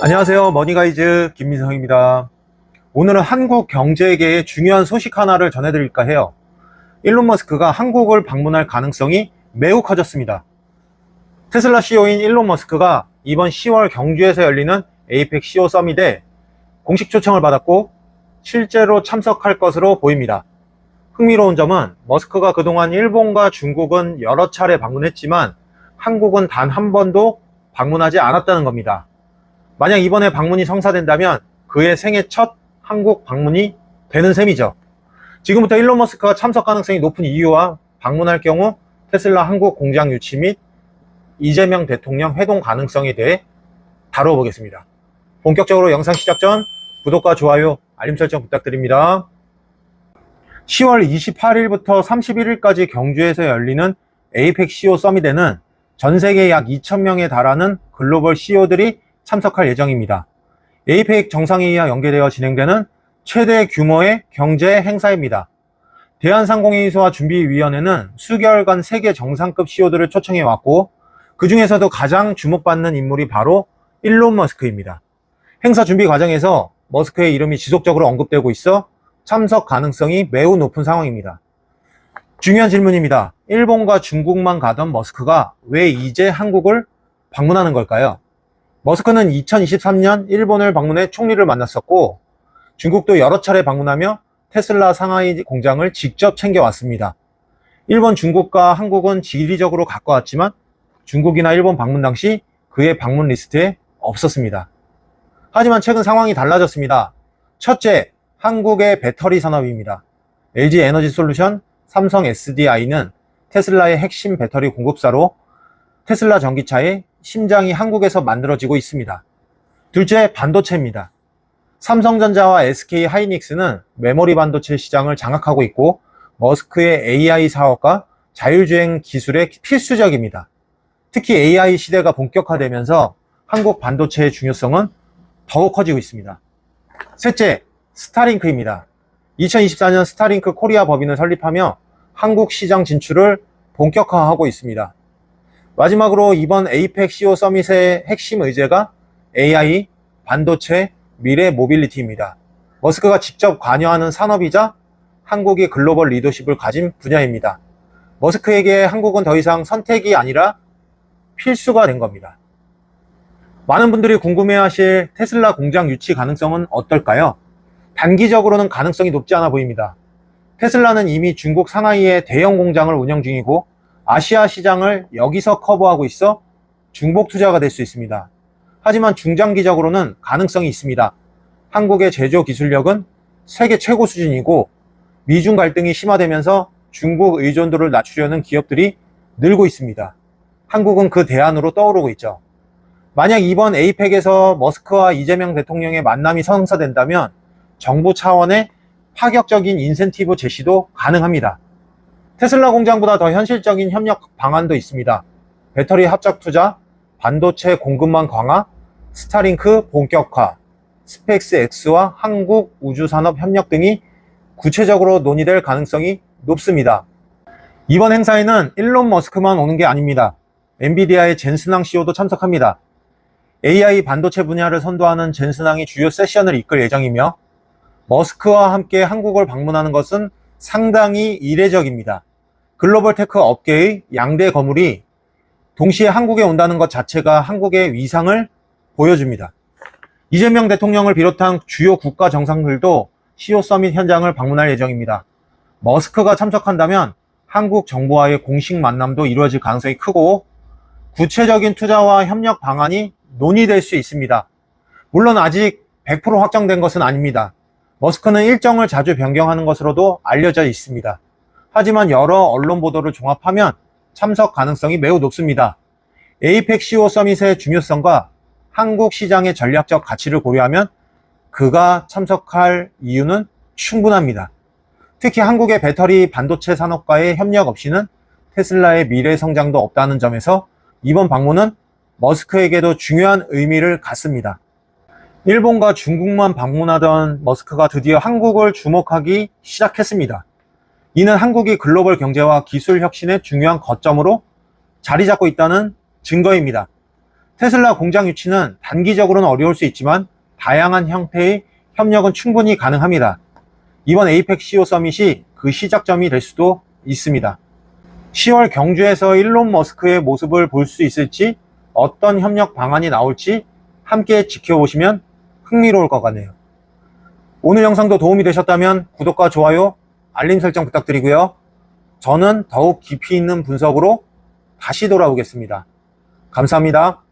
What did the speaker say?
안녕하세요. 머니가이즈 김민성입니다. 오늘은 한국 경제계의 중요한 소식 하나를 전해드릴까 해요. 일론 머스크가 한국을 방문할 가능성이 매우 커졌습니다. 테슬라 CEO인 일론 머스크가 이번 10월 경주에서 열리는 에이펙 CEO 서밋에 공식 초청을 받았고 실제로 참석할 것으로 보입니다. 흥미로운 점은 머스크가 그동안 일본과 중국은 여러 차례 방문했지만 한국은 단 한 번도 방문하지 않았다는 겁니다. 만약 이번에 방문이 성사된다면 그의 생애 첫 한국 방문이 되는 셈이죠. 지금부터 일론 머스크가 참석 가능성이 높은 이유와 방문할 경우 테슬라 한국 공장 유치 및 이재명 대통령 회동 가능성에 대해 다뤄보겠습니다. 본격적으로 영상 시작 전 구독과 좋아요, 알림 설정 부탁드립니다. 10월 28일부터 31일까지 경주에서 열리는 에이펙 CEO 서밋에는 전 세계 약 2,000명에 달하는 글로벌 CEO들이 참석할 예정입니다. 에이펙 정상회의와 연계되어 진행되는 최대 규모의 경제 행사입니다. 대한상공회의소와 준비위원회는 수개월간 세계 정상급 CEO들을 초청해 왔고 그 중에서도 가장 주목받는 인물이 바로 일론 머스크입니다. 행사 준비 과정에서 머스크의 이름이 지속적으로 언급되고 있어 참석 가능성이 매우 높은 상황입니다. 중요한 질문입니다. 일본과 중국만 가던 머스크가 왜 이제 한국을 방문하는 걸까요? 머스크는 2023년 일본을 방문해 총리를 만났었고 중국도 여러 차례 방문하며 테슬라 상하이 공장을 직접 챙겨왔습니다. 일본, 중국과 한국은 지리적으로 가까웠지만 중국이나 일본 방문 당시 그의 방문 리스트에 없었습니다. 하지만 최근 상황이 달라졌습니다. 첫째, 한국의 배터리 산업입니다. LG 에너지 솔루션, 삼성 SDI는 테슬라의 핵심 배터리 공급사로 테슬라 전기차의 심장이 한국에서 만들어지고 있습니다. 둘째, 반도체입니다. 삼성전자와 SK 하이닉스는 메모리 반도체 시장을 장악하고 있고 머스크의 AI 사업과 자율주행 기술에 필수적입니다. 특히 AI 시대가 본격화되면서 한국 반도체의 중요성은 더욱 커지고 있습니다. 셋째, 스타링크입니다. 2024년 스타링크 코리아 법인을 설립하며 한국 시장 진출을 본격화하고 있습니다. 마지막으로 이번 에이펙 CEO 서밋의 핵심 의제가 AI, 반도체, 미래 모빌리티입니다. 머스크가 직접 관여하는 산업이자 한국이 글로벌 리더십을 가진 분야입니다. 머스크에게 한국은 더 이상 선택이 아니라 필수가 된 겁니다. 많은 분들이 궁금해하실 테슬라 공장 유치 가능성은 어떨까요? 단기적으로는 가능성이 높지 않아 보입니다. 테슬라는 이미 중국 상하이에 대형 공장을 운영 중이고 아시아 시장을 여기서 커버하고 있어 중복 투자가 될 수 있습니다. 하지만 중장기적으로는 가능성이 있습니다. 한국의 제조 기술력은 세계 최고 수준이고 미중 갈등이 심화되면서 중국 의존도를 낮추려는 기업들이 늘고 있습니다. 한국은 그 대안으로 떠오르고 있죠. 만약 이번 에이펙에서 머스크와 이재명 대통령의 만남이 성사된다면 정부 차원의 파격적인 인센티브 제시도 가능합니다. 테슬라 공장보다 더 현실적인 협력 방안도 있습니다. 배터리 합작 투자, 반도체 공급망 강화, 스타링크 본격화, 스페이스 X와 한국 우주산업 협력 등이 구체적으로 논의될 가능성이 높습니다. 이번 행사에는 일론 머스크만 오는 게 아닙니다. 엔비디아의 젠스낭 CEO도 참석합니다. AI 반도체 분야를 선도하는 젠스낭이 주요 세션을 이끌 예정이며 머스크와 함께 한국을 방문하는 것은 상당히 이례적입니다. 글로벌 테크 업계의 양대 거물이 동시에 한국에 온다는 것 자체가 한국의 위상을 보여줍니다. 이재명 대통령을 비롯한 주요 국가 정상들도 CEO 서밋 현장을 방문할 예정입니다. 머스크가 참석한다면 한국 정부와의 공식 만남도 이루어질 가능성이 크고 구체적인 투자와 협력 방안이 논의될 수 있습니다. 물론 아직 100% 확정된 것은 아닙니다. 머스크는 일정을 자주 변경하는 것으로도 알려져 있습니다. 하지만 여러 언론 보도를 종합하면 참석 가능성이 매우 높습니다. 에이펙 CEO 서밋의 중요성과 한국 시장의 전략적 가치를 고려하면 그가 참석할 이유는 충분합니다. 특히 한국의 배터리 반도체 산업과의 협력 없이는 테슬라의 미래 성장도 없다는 점에서 이번 방문은 머스크에게도 중요한 의미를 갖습니다. 일본과 중국만 방문하던 머스크가 드디어 한국을 주목하기 시작했습니다. 이는 한국이 글로벌 경제와 기술 혁신의 중요한 거점으로 자리 잡고 있다는 증거입니다. 테슬라 공장 유치는 단기적으로는 어려울 수 있지만 다양한 형태의 협력은 충분히 가능합니다. 이번 에이펙 CEO 서밋이 그 시작점이 될 수도 있습니다. 10월 경주에서 일론 머스크의 모습을 볼 수 있을지 어떤 협력 방안이 나올지 함께 지켜보시면 흥미로울 것 같네요. 오늘 영상도 도움이 되셨다면 구독과 좋아요, 알림 설정 부탁드리고요. 저는 더욱 깊이 있는 분석으로 다시 돌아오겠습니다. 감사합니다.